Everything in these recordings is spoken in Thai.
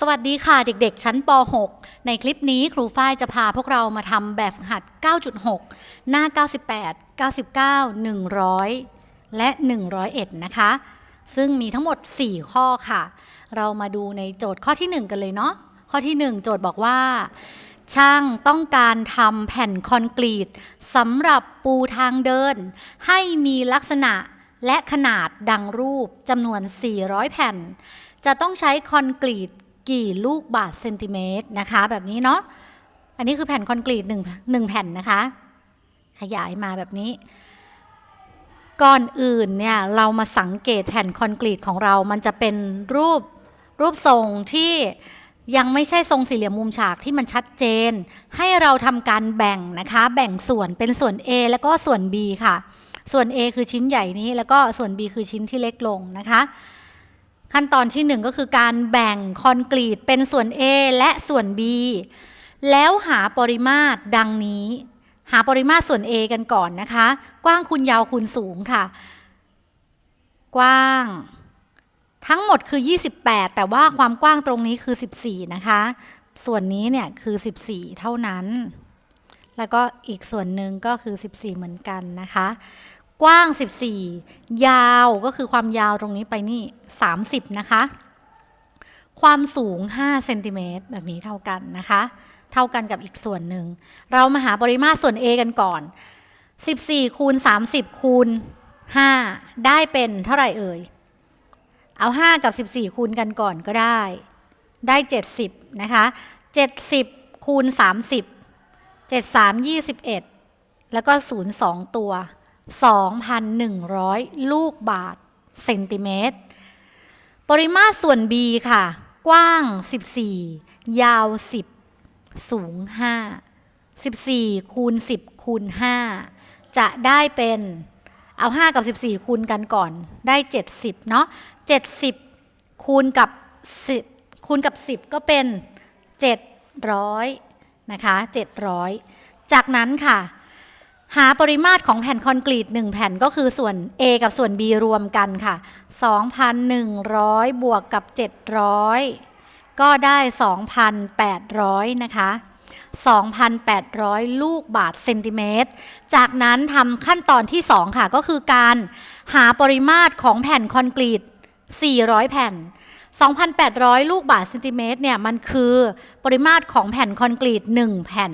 สวัสดีค่ะเด็กๆ ชั้นป .6 ในคลิปนี้ครูฝ้ายจะพาพวกเรามาทำแบบหัด 9.6 หน้า 98 99 100 และ 101 นะคะ ซึ่งมีทั้งหมด 4 ข้อค่ะ เรามาดูในโจทย์ข้อที่ 1 กันเลยเนาะ ข้อที่ 1 โจทย์บอกว่า ช่างต้องการทำแผ่นคอนกรีตสำหรับปูทางเดิน ให้มีลักษณะและขนาดดังรูปจำนวน 400 แผ่น จะต้องใช้คอนกรีต กี่ลูกบาทเซนติเมตรนะคะ แบบนี้เนาะอันนี้คือแผ่นคอนกรีตหนึ่งหนึ่งแผ่นนะคะ ขยายมาแบบนี้ ก่อนอื่นเนี่ยเรามาสังเกตแผ่นคอนกรีตของเรา มันจะเป็นรูปรูปทรงที่ยังไม่ใช่ทรงสี่เหลี่ยมมุมฉากที่มันชัดเจน ให้เราทำการแบ่งนะคะ แบ่งส่วนเป็นส่วน A แล้วก็ส่วน B ค่ะ ส่วน A คือชิ้นใหญ่นี้ แล้วก็ส่วน B คือชิ้นที่เล็กลงนะคะ ขั้นตอนที่ 1 ก็คือการแบ่งคอนกรีตเป็นส่วน A และส่วน B แล้วหาปริมาตรดังนี้ หาปริมาตรส่วน A กันก่อนนะคะ กว้างคูณยาวคูณสูงค่ะ กว้าง ทั้งหมดคือ 28 แต่ว่าความกว้างตรงนี้คือ 14 นะคะ ส่วนนี้เนี่ยคือ 14 เท่านั้น แล้วก็อีกส่วนหนึ่งก็คือ 14 เหมือนกันนะคะ กว้าง 14 ยาวก็คือความยาวตรงนี้ไปนี่ 30 นะคะ ความสูง 5 เซนติเมตรแบบนี้เท่ากันนะคะ เท่ากันกับอีกส่วนหนึ่ง เรามาหาปริมาตรส่วน A กันก่อน 14 คูณ 30 คูณ 5 ได้เป็นเท่าไหร่เอ่ย เอา 5 กับ 14 คูณกันก่อนก็ได้ ได้ 70 นะคะ 70 คูณ 30 73 21 แล้วก็ 0 2 ตัว 2,100 ลูกบาทเซนติเมตร ปริมาตรส่วน B ค่ะ กว้าง 14 ยาว 10 สูง 5 14 คูณ 10 คูณ 5 จะได้เป็น เอา 5 กับ 14 คูณกันก่อน ได้ 70 เนาะ 70 คูณกับ 10 คูณกับ 10 ก็เป็น 700 นะคะ 700 จากนั้นค่ะ หาปริมาตรของแผ่นคอนกรีต 1 แผ่นก็คือส่วน A กับส่วน B รวมกันค่ะ 2,100 บวกกับ 700 ก็ได้ 2,800 นะคะ 2,800 ลูกบาทเซนติเมตร จากนั้นทำขั้นตอนที่ 2 ค่ะ ก็คือการหาปริมาตรของแผ่นคอนกรีต 400 แผ่น 2,800 ลูกบาทเซนติเมตรเนี่ยมันคือปริมาตรของแผ่นคอนกรีต 1 แผ่น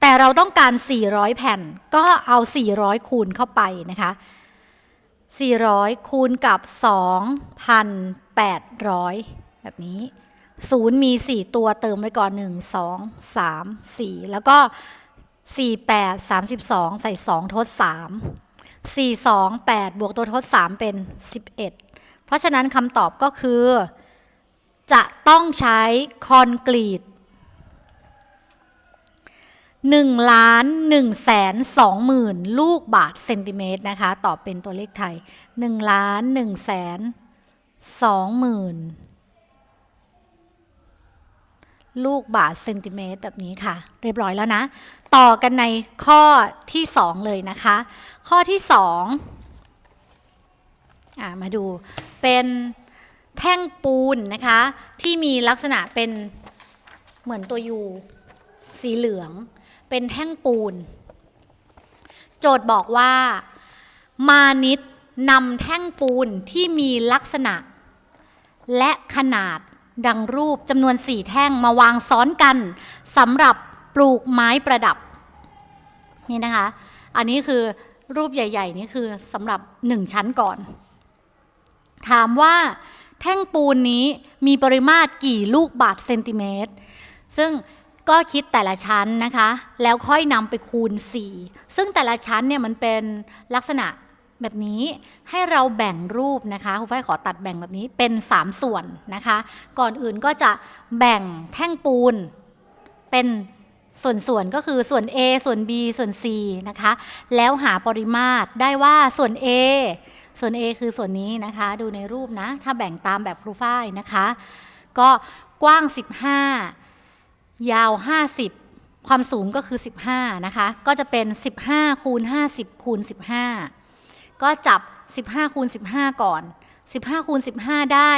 แต่เราต้องการ 400 แผ่น ก็เอา 400 คูณเข้าไปนะคะ 400 คูณกับ 2,800 แบบนี้ศูนย์มี 4 ตัวเติมไว้ก่อน 1 2 3 4 แล้วก็ 4 8 32 ใส่ 2 ทด 3 4 2 8 บวกตัวทด 3 เป็น 11 เพราะฉะนั้นคำตอบก็คือ จะต้องใช้คอนกรีต1ล้าน1แสน2หมื่นลูกบาทเซนติเมตรนะคะ ตอบเป็นตัวเลขไทย1ล้าน1แสน2หมื่นลูกบาทเซนติเมตรแบบนี้ค่ะ เรียบร้อยแล้วนะ ต่อกันในข้อที่ 2 เลยนะคะ ข้อที่2อ่ามาดูเป็น แท่งปูนนะคะ ที่มีลักษณะเป็นเหมือนตัวยูสีเหลือง เป็นแท่งปูน โจทย์บอกว่า มานิดนำแท่งปูนที่มีลักษณะ และขนาดดังรูปจำนวนสี่แท่งมาวางซ้อนกันสำหรับปลูกไม้ประดับ นี่นะคะ อันนี้คือรูปใหญ่ ๆ นี่คือสำหรับหนึ่งชั้นก่อน ถามว่า แท่งปูนนี้มีปริมาตรกี่ลูกบาทเซนติเมตร ซึ่งก็คิดแต่ละชั้นนะคะ แล้วค่อยนำไปคูณ 4 ซึ่งแต่ละชั้นเนี่ยมันเป็นลักษณะแบบนี้ให้เราแบ่งรูปนะคะครูฝ้ายขอตัดแบ่งแบบนี้เป็น 3 ส่วนนะคะ ก่อนอื่นก็จะแบ่งแท่งปูนเป็นส่วนๆก็คือส่วน A ส่วน B ส่วน C นะคะ แล้วหาปริมาตรได้ว่าส่วน A ส่วน A คือส่วนนี้นะคะ ดูในรูปนะ ถ้าแบ่งตามแบบครูฝ้ายนะคะ ก็กว้าง 15 ยาว 50 ความสูงก็คือ 15 นะคะ ก็จะเป็น 15 คูณ 50 คูณ 15 ก็จับ 15 คูณ 15 ก่อน 15 คูณ 15 ได้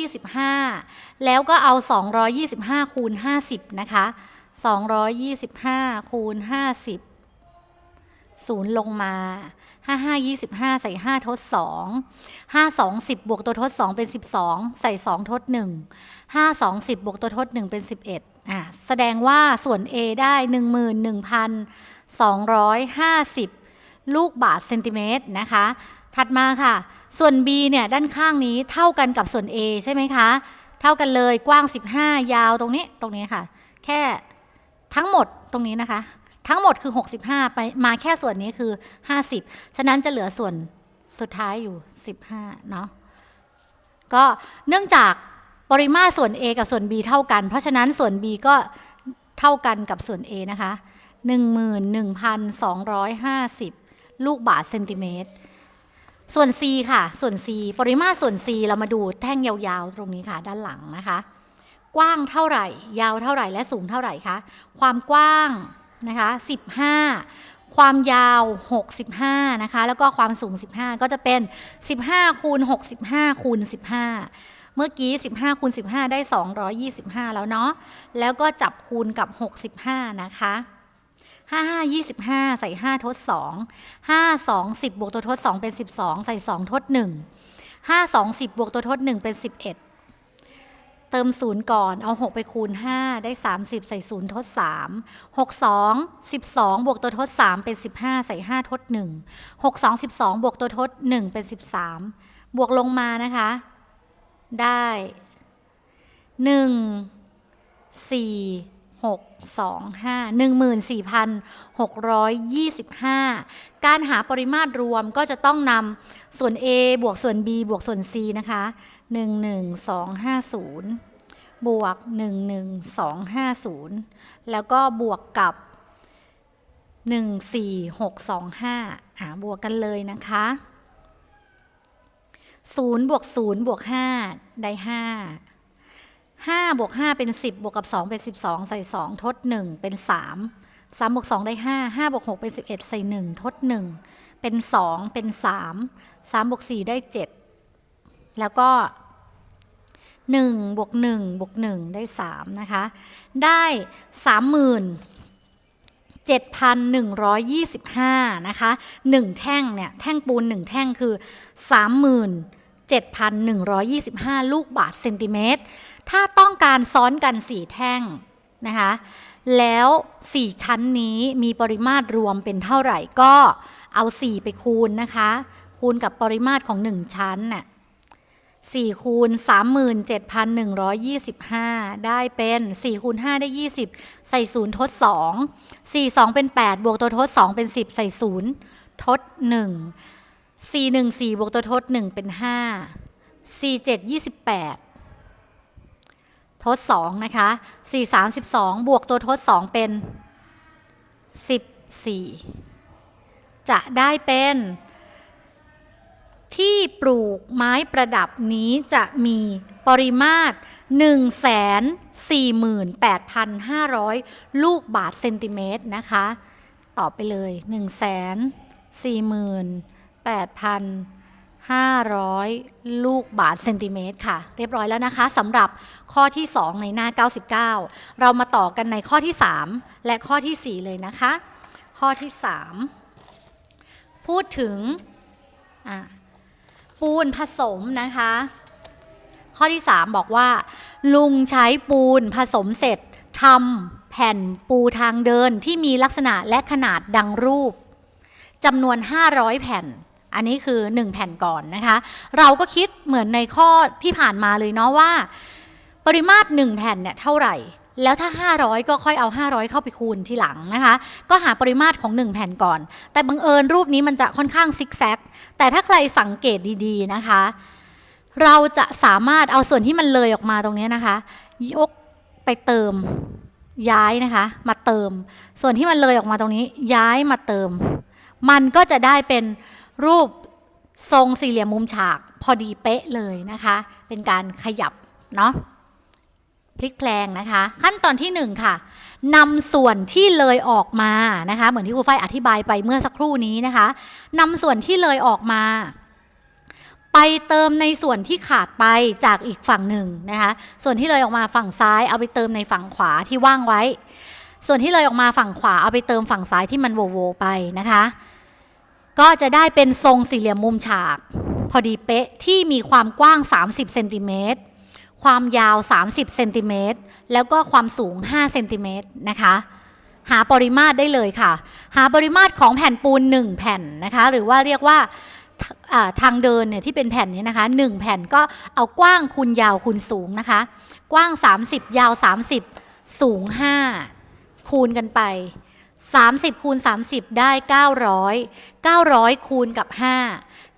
225 แล้วก็เอา 225 คูณ 50 นะคะ 225 คูณ 50 ศูนย์ลงมา 5 5 25 ใส่ 5 ทด 2 5 2 10 บวกตัวทด 2 เป็น 12 ใส่ 2 ทด 1 5 2 10 บวกตัวทด 1 เป็น 11อะแสดงว่าส่วน A ได้ 11,250 ลูกบาทเซนติเมตรนะคะ ถัดมาค่ะ ส่วน B เนี่ยด้านข้างนี้เท่ากันกับส่วน A ใช่ไหมคะ เท่ากันเลยกว้าง 15 ยาวตรงนี้ตรงนี้ค่ะ แค่ทั้งหมดตรงนี้นะคะ ทั้งหมดคือ 65 ไปมาแค่ส่วนนี้คือ 50 ฉะนั้นจะเหลือส่วนสุดท้ายอยู่ 15 เนาะก็เนื่องจากปริมาตรส่วน A กับส่วน B เท่ากัน เพราะฉะนั้นส่วน B ก็เท่ากันกับส่วน A นะคะ 11,250 ลูกบาทเซนติเมตร ส่วน C ค่ะ ส่วน C ปริมาตรส่วน C เรามาดูแท่งยาวๆ ตรงนี้ค่ะ ด้านหลังนะคะ กว้างเท่าไหร่ ยาวเท่าไหร่ และสูงเท่าไหร่คะ ความกว้าง นะคะ15 ความยาว 65 นะคะ แล้วก็ความสูง 15 ก็จะเป็น 15 คูณ 65 คูณ 15 เมื่อกี้ 15 คูณ 15 ได้ 225 แล้วเนาะ แล้วก็จับคูณกับ 65 นะคะ5 5 25 ใส่ 5 ทด 2 5 2 10 บวกตัวทด 2 เป็น 12 ใส่ 2 ทด 1 5 2 10 บวกตัวทด 1 เป็น 11 เติม0ก่อน เอา 6 ไปคูณ 5 ได้ 30 ใส่0ทด 3 6 2 12 บวกตัวทด 3 เป็น 15 ใส่ 5 ทด 1 6 2 12 บวกตัวทด 1 เป็น 13 บวกลงมานะคะ ได้ 1 4 6 2 5 14,625 การหาปริมาตรรวมก็จะต้องนำส่วน A บวกส่วน B บวกส่วน C นะคะ 11250 บวก 11250 แล้วก็บวกกับ 14625อ่าบวกกันเลยนะคะ0บวก0บวก5ได้ 5 5บวก5เป็น 10 บวกกับ 2 เป็น 12 ใส่ 2 ทด 1 เป็น 3 3บวก2ได้ 5 5บวก6เป็น 11 ใส่ 1 ทด 1 เป็น 2 เป็น 3 3บวก4ได้ 7 แล้วก็ 1บวก1บวก1ได้3นะคะ ได้ 37,125 นะคะ 1 แท่งเนี่ย แท่งปูน 1 แท่งคือ 37,125 ลูกบาทเซนติเมตร ถ้าต้องการซ้อนกัน 4 แท่งนะคะ แล้ว 4 ชั้นนี้มีปริมาตรรวมเป็นเท่าไหร่ก็เอา 4 ไปคูณนะคะ คูณกับปริมาตรของ 1 ชั้นน่ะ 4คูณ37,125 ได้เป็น4คูณ5ได้ 20 ใส่ 0 ทด 2 4 2 เป็น 8 บวกตัวทด 2 เป็น 10 ใส่ 0 ทด 1 4 1 4 บวกตัวทด 1 เป็น 5 4 7 28 ทด 2 นะคะ 4 32 บวกตัวทด 2 เป็น 14 จะได้เป็น ที่ปลูกไม้ประดับนี้จะมีปริมาตร 148,500 ลูกบาทเซนติเมตรนะคะ ต่อไปเลย 148,500 ลูกบาทเซนติเมตรค่ะ เรียบร้อยแล้วนะคะสำหรับข้อที่ 2 ในหน้า 99 เรามาต่อกันในข้อที่ 3 และข้อที่ 4 เลยนะคะ ข้อที่ 3 พูดถึงอะ ปูนผสมนะคะ ข้อที่ 3 บอกว่า ลุงใช้ปูนผสมเสร็จทำแผ่นปูทางเดินที่มีลักษณะและขนาดดังรูปจำนวน 500 แผ่น อันนี้คือ 1 แผ่นก่อนนะคะ เราก็คิดเหมือนในข้อที่ผ่านมาเลยเนาะว่า ปริมาตร 1 แผ่นเนี่ยเท่าไหร่ แล้วถ้า 500 ก็ค่อยเอา 500 เข้าไปคูณทีหลังนะคะ ก็หาปริมาตรของ 1 แผ่นก่อน แต่บังเอิญรูปนี้มันจะค่อนข้างซิกแซก แต่ถ้าใครสังเกตดีๆนะคะ เราจะสามารถเอาส่วนที่มันเลยออกมาตรงนี้นะคะ ยกไปเติมย้ายนะคะ มาเติม ส่วนที่มันเลยออกมาตรงนี้ ย้ายมาเติม มันก็จะได้เป็นรูปทรงสี่เหลี่ยมมุมฉากพอดีเป๊ะเลยนะคะ เป็นการขยับเนาะ ลิกแพลงนะคะ ขั้นตอนที่ 1 ค่ะนำส่วนที่เลยออกมานะคะ เหมือนที่ครูฝ้ายอธิบายไปเมื่อสักครู่นี้นะคะนำส่วนที่เลยออกมา ไปเติมในส่วนที่ขาดไปจากอีกฝั่งหนึ่งนะคะ ส่วนที่เลยออกมาฝั่งซ้าย เอาไปเติมในฝั่งขวาที่ว่างไว้ ส่วนที่เลยออกมาฝั่งขวาเอาไปเติมฝั่งซ้ายที่มันโวโวไปนะคะ ก็จะได้เป็นทรงสี่เหลี่ยมมุมฉาก พอดีเป๊ะที่มีความกว้าง 30เซนติเมตร ความยาว 30เซนติเมตรแล้วก็ความสูง 5 เซนติเมตรนะคะ หาปริมาตรได้เลยค่ะ หาปริมาตรของแผ่นปูน 1 แผ่นนะคะ หรือว่าเรียกว่าทางเดินเนี่ยที่เป็นแผ่นนี้นะคะ 1 แผ่นก็เอากว้างคูณยาวคูณสูงนะคะ กว้าง 30 ยาว 30 สูง 5 คูณกันไป 30คูณ30 ได้ 900 900คูณกับ 5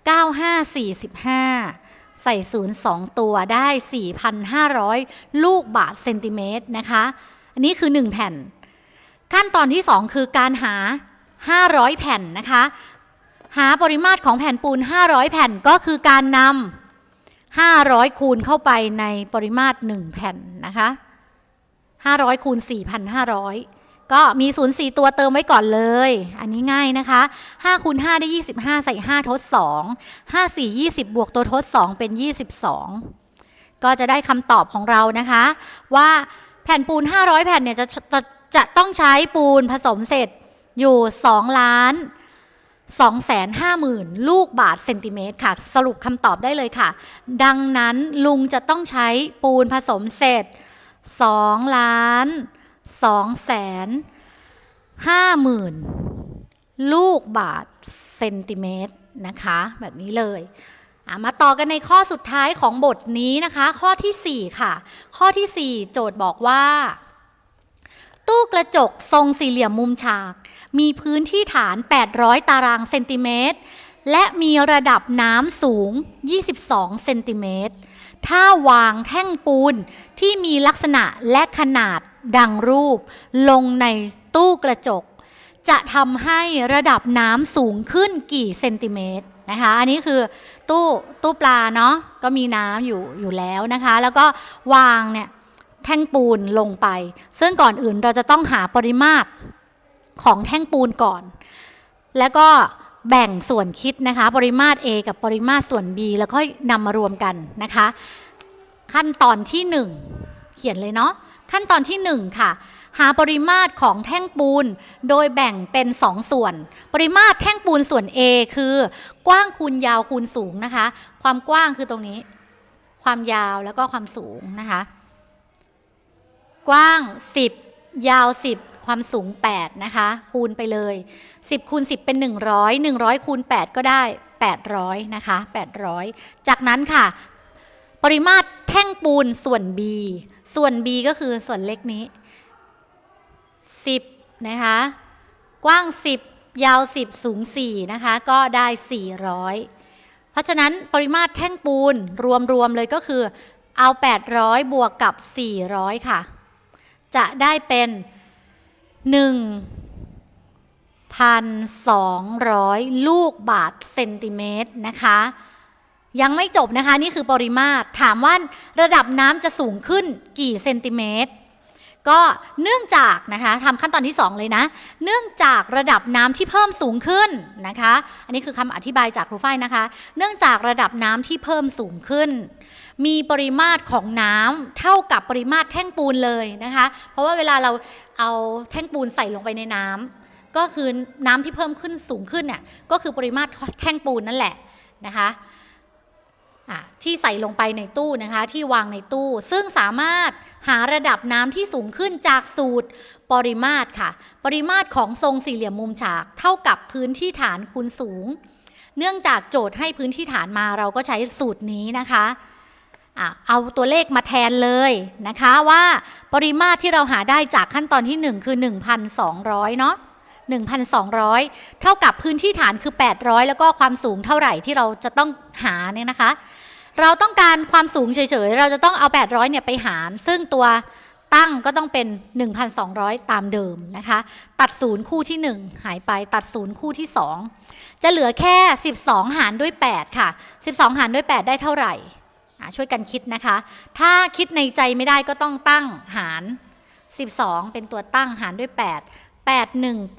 9545 ใส่ศูนย์2ตัวได้ 4,500 ลูกบาทเซนติเมตรนะคะ อันนี้คือ 1 แผ่น ขั้นตอนที่ 2 คือการหา 500 แผ่นนะคะ หาปริมาตรของแผ่นปูน 500 แผ่นก็คือการนำ500 คูณเข้าไปในปริมาตร 1 แผ่นนะคะ500คูณ4,500 ก็มี0 4ตัวเติมไว้ก่อนเลย อันนี้ง่ายนะคะ5คูณ5ได้ 25 ใส่ 5 ทด 2 5 4 20 บวกตัวทด 2 เป็น 22 ก็จะได้คำตอบของเรานะคะ ว่าแผ่นปูน 500 แผ่นเนี่ยจะจะจะต้องใช้ปูนผสมเสร็จอยู่2ล้าน2 5 0 0 0 0 ลูกบาทเซนติเมตรค่ะ สรุปคำตอบได้เลยค่ะ ดังนั้นลุงจะต้องใช้ปูนผสมเสร็จ2ล้าน2 แสน5หมื่นลูกบาทเซนติเมตรนะคะ แบบนี้เลยมาต่อกันในข้อสุดท้ายของบทนี้นะคะ ข้อทีสี่4 ค่ะ ข้อทีสี่ 4 โจทย์บอกว่า ตู้กระจกทรงสี่เหลี่ยมมุมฉาก มีพื้นที่ฐาน 800 ตารางเซนติเมตร และมีระดับน้ำสูง 22 เซนติเมตร ถ้าวางแท่งปูนที่มีลักษณะและขนาดดังรูป ลงในตู้กระจก จะทำให้ระดับน้ำสูงขึ้นกี่เซนติเมตรนะคะ อันนี้คือตู้ตู้ปลาเนาะก็มีน้ำอยู่อยู่แล้วนะคะ แล้วก็วางเนี่ยแท่งปูนลงไป ซึ่งก่อนอื่นเราจะต้องหาปริมาตรของแท่งปูนก่อน แล้วก็ แบ่งส่วนคิดนะคะ ปริมาตร A กับปริมาตรส่วน B แล้วค่อยนำมารวมกันนะคะ ขั้นตอนที่ 1 เขียนเลยเนาะขั้นตอนที่ 1 ค่ะ หาปริมาตรของแท่งปูน โดยแบ่งเป็น 2 ส่วน ปริมาตรแท่งปูนส่วน A คือ กว้างคูณยาวคูณสูงนะคะ ความกว้างคือตรงนี้ ความยาวแล้วก็ความสูงนะคะ กว้าง 10 ยาว 10 ความสูง 8 นะคะ คูณไปเลย 10 คูณ 10 เป็น 100 100 คูณ 8 ก็ได้ 800 นะคะ 800 จากนั้นค่ะ ปริมาตรแท่งปูนส่วน B ส่วน B ก็คือส่วนเล็กนี้ 10 นะคะ กว้าง 10 ยาว 10 สูง 4 นะคะ ก็ได้ 400 เพราะฉะนั้นปริมาตรแท่งปูนรวม ๆ เลยก็คือเอา 800 บวกกับ 400 ค่ะ จะได้เป็น 1,200 ลูกบาทเซนติเมตรนะคะ ยังไม่จบนะคะ นี่คือปริมาตร ถามว่าระดับน้ำจะสูงขึ้นกี่เซนติเมตร ก็เนื่องจากนะคะทำขั้นตอนที่ 2 เลยนะ เนื่องจากระดับน้ำที่เพิ่มสูงขึ้นนะคะ อันนี้คือคำอธิบายจากครูฝ้ายนะคะ เนื่องจากระดับน้ำที่เพิ่มสูงขึ้น มีปริมาตรของน้ำเท่ากับปริมาตรแท่งปูนเลยนะคะ เพราะว่าเวลาเราเอาแท่งปูนใส่ลงไปในน้ำก็คือน้ำที่เพิ่มขึ้นสูงขึ้นเนี่ยก็คือปริมาตรแท่งปูนนั่นแหละนะคะ ที่ใส่ลงไปในตู้นะคะ ที่วางในตู้ ซึ่งสามารถหาระดับน้ำที่สูงขึ้นจากสูตรปริมาตรค่ะ ปริมาตรของทรงสี่เหลี่ยมมุมฉาก เท่ากับพื้นที่ฐานคูณสูง เนื่องจากโจทย์ให้พื้นที่ฐานมาเราก็ใช้สูตรนี้นะคะอะเอาตัวเลขมาแทนเลยนะคะว่าปริมาตรที่เราหาได้จากขั้นตอนที่ 1 คือ 1,200 เนาะ 1,200 เท่ากับพื้นที่ฐานคือ 800 แล้วก็ความสูงเท่าไหร่ที่เราจะต้องหาเนี่ยนะคะ เราต้องการความสูงเฉยๆ เราจะต้องเอา 800 เนี่ยไปหาร ซึ่งตัวตั้งก็ต้องเป็น 1,200 ตามเดิมนะคะ ตัดศูนย์คู่ที่ 1 หายไปตัดศูนย์คู่ที่ 2 จะเหลือแค่ 12 หารด้วย 8 ค่ะ 12 หารด้วย 8 ได้เท่าไหร่ช่วยกันคิดนะคะ ถ้าคิดในใจไม่ได้ก็ต้องตั้งหาร 12 เป็นตัวตั้งหารด้วย 8 8 1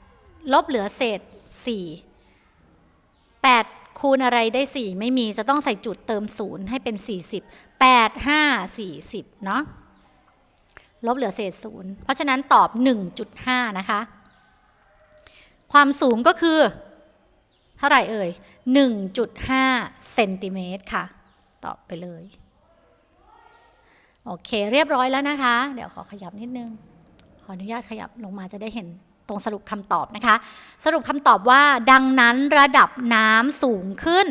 8 ลบเหลือเศษ 4 8คูคูณอะไรได้ 4 ไม่มีจะต้องใส่จุดเติม 0 ให้เป็น 40 8 5 40 เนาะลบเหลือเศษ 0 เพราะฉะนั้นตอบ 1.5 นะคะ ความสูงก็คือ เท่าไหร่เอ่ย 1.5 เซนติเมตรค่ะ ตอบไปเลย โอเค เรียบร้อยแล้วนะคะ เดี๋ยวขอขยับนิดนึง ขออนุญาตขยับลงมาจะได้เห็นตรงสรุปคำตอบนะคะ สรุปคำตอบว่าดังนั้นระดับน้ำสูงขึ้น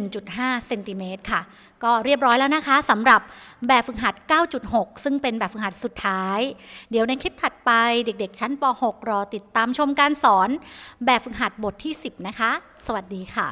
1.5 เซนติเมตรค่ะ ก็เรียบร้อยแล้วนะคะสำหรับแบบฝึกหัด 9.6 ซึ่งเป็นแบบฝึกหัดสุดท้าย เดี๋ยวในคลิปถัดไปเด็กๆ ชั้นป .6 รอติดตามชมการสอนแบบฝึกหัดบทที่ 10 นะคะ สวัสดีค่ะ